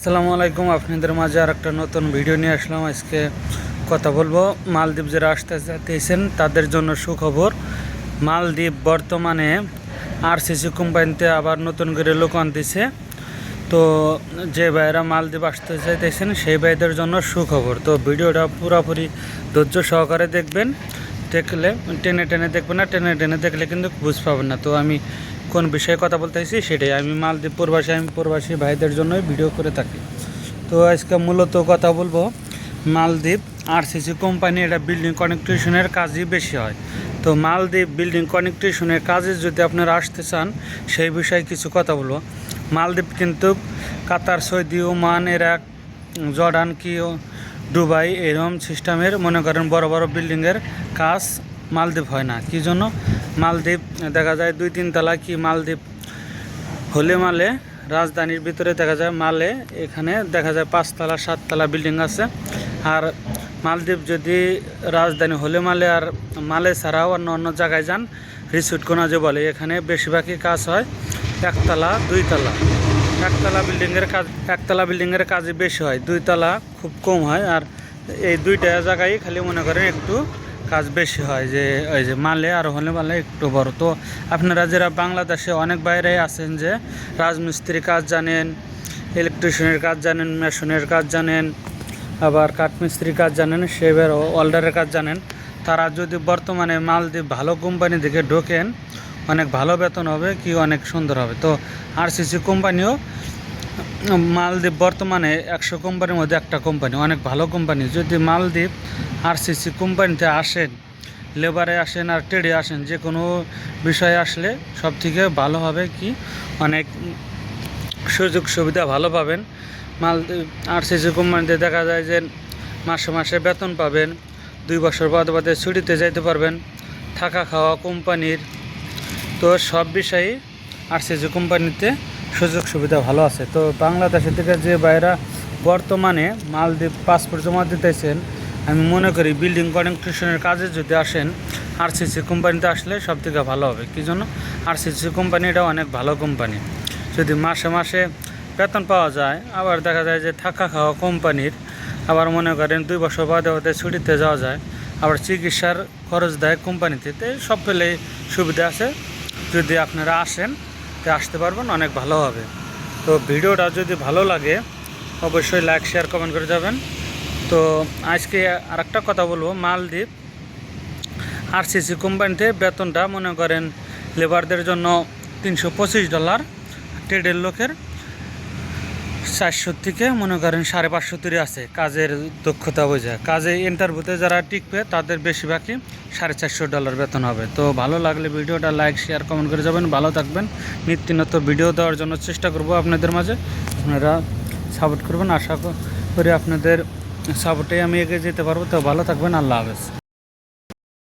আসসালামু আলাইকুম, আপনাদের মাঝে আর একটা নতুন ভিডিও নিয়ে আসলাম। আজকে কথা বলব, মালদ্বীপ যারা আসতে চাইতেছেন তাদের জন্য সুখবর। মালদ্বীপ বর্তমানে আর আরসিসি কোম্পানিতে আবার নতুন করে লোক আনতেছে। তো যে ভাইয়েরা মালদ্বীপ আসতে চাইতেছেন, সেই ভাইদের জন্য সুখবর। তো ভিডিওটা পুরোপুরি ধৈর্য সহকারে দেখবেন। দেখলে, টেনে টেনে দেখবেন না টেনে টেনে দেখলে কিন্তু বুঝ পাবেন না। তো আমি কোন বিষয়ে কথা বলতে চাইছি সেটাই। আমি মালদ্বীপ প্রবাসী, আমি প্রবাসী ভাইদের জন্যই ভিডিও করে থাকি। তো আজকে মূলত কথা বলব মালদ্বীপ আরসিসি কোম্পানি এটা বিল্ডিং কানেকটেশনের কাজই বেশি হয়। তো মালদ্বীপ বিল্ডিং কানেকটেশনের কাজে যদি আপনারা আসতে চান, সেই বিষয়ে কিছু কথা বলব। মালদ্বীপ কিন্তু Qatar, Saudi, Oman Iraq Jordan কি দুবাই এরকম সিস্টেমের মনে করেন বড় বড় বিল্ডিংয়ের কাজ মালদ্বীপ হয় না। কি জন্য? মালদ্বীপ, দেখা যায় দুই তিন তলা কি মালদ্বীপ হলে মালে, রাজধানীর ভিতরে দেখা যায় মালে, এখানে দেখা যায় পাঁচতলা সাততলা বিল্ডিং আছে। আর মালদ্বীপ যদি রাজধানী হলে মালে আর মালে ছাড়াও অন্য অন্য জায়গায় যান রিসুট কোনা যে বলে, এখানে বেশিরভাগই কাজ হয় একতলা দুইতলা একতলা বিল্ডিংয়ের কাজ একতলা বিল্ডিংয়ের কাজই বেশি হয় দুইতলা খুব কম হয়। আর এই দুইটা জায়গায় খালি মনে করেন একটু কাজ বেশি হয় যে, ওই যে মালে আর হলে মালে একটু বড়। তো আপনারা যারা বাংলাদেশে অনেক বাইরে আছেন যে, রাজমিস্ত্রির কাজ জানেন, ইলেকট্রিশিয়ানের কাজ জানেন, মেশনের কাজ জানেন, আবার কাঠমিস্ত্রির কাজ জানেন সেবার ওয়াল্ডারের কাজ জানেন, তারা যদি বর্তমানে মালদ্বীপ ভালো কোম্পানি থেকে ঢোকেন, অনেক ভালো বেতন হবে কি অনেক সুন্দর হবে। তো আর আরসিসি কোম্পানিও মালদ্বীপ বর্তমানে একশো কোম্পানির মধ্যে একটা কোম্পানি, অনেক ভালো কোম্পানি। যদি মালদ্বীপ আরসিসি কোম্পানিতে আসেন, লেবারে আসেন আর ট্রেডে আসেন, যে কোনো বিষয়ে আসলে সব থেকে ভালো হবে কি? অনেক সুযোগ সুবিধা ভালো পাবেন। মালদ্বীপ আরসিসি কোম্পানিতে দেখা যায় যে মাসে মাসে বেতন পাবেন, দুই বছর বাদে বাদে ছুটিতে যাইতে পারবেন, থাকা খাওয়া কোম্পানির। তো সব বিষয়েই আরসিসি কোম্পানিতে সুযোগ সুবিধা ভালো আছে। তো বাংলাদেশের থেকে যে বাইরা বর্তমানে মালদ্বীপ পাসপোর্ট জমা দিতেছেন আমি মনে করি বিল্ডিং কনেকট্রেশনের কাজে যদি আসেন আরসিসি কোম্পানিতে আসলে সব থেকে ভালো হবে। কী জন্য? আরসিসি কোম্পানিটা অনেক ভালো কোম্পানি যদি মাসে মাসে বেতন পাওয়া যায়, আবার দেখা যায় যে থাকা খাওয়া কোম্পানির আবার মনে করেন দুই বছর বাদে বাদে ছুটিতে যাওয়া যায়, আবার চিকিৎসার খরচ দেয় কোম্পানিতে তো সব পেলে সুবিধা আছে। যদি আপনারা আসেন, তো আসতে পারবেন, অনেক ভালো হবে। তো ভিডিওটা যদি ভালো লাগে, অবশ্যই লাইক শেয়ার কমেন্ট করে যাবেন। তো আজকে আরেকটা কথা বলব, মালদ্বীপ আরসিসি কোম্পানিতে বেতনটা মনে করেন লেবারদের জন্য তিনশো পঁচিশ ডলার ট্রেডের লোকের চারশো থেকে মনে করেন সাড়ে পাঁচশো তিরি আছে, কাজের দক্ষতা বোঝায়। কাজে ইন্টারভিউতে যারা টিকবে, তাদের বেশিরভাগই সাড়ে চারশো ডলার বেতন হবে। তো ভালো লাগলে ভিডিওটা লাইক শেয়ার কমেন্ট করে যাবেন। ভালো থাকবেন। নিত্য নত্য ভিডিও দেওয়ার জন্য চেষ্টা করব আপনাদের মাঝে। আপনারা সাপোর্ট করবেন। আশা করি আপনাদের সাপোর্টে আমি এগিয়ে যেতে পারব। তো ভালো থাকবেন আল্লাহ হাফেজ।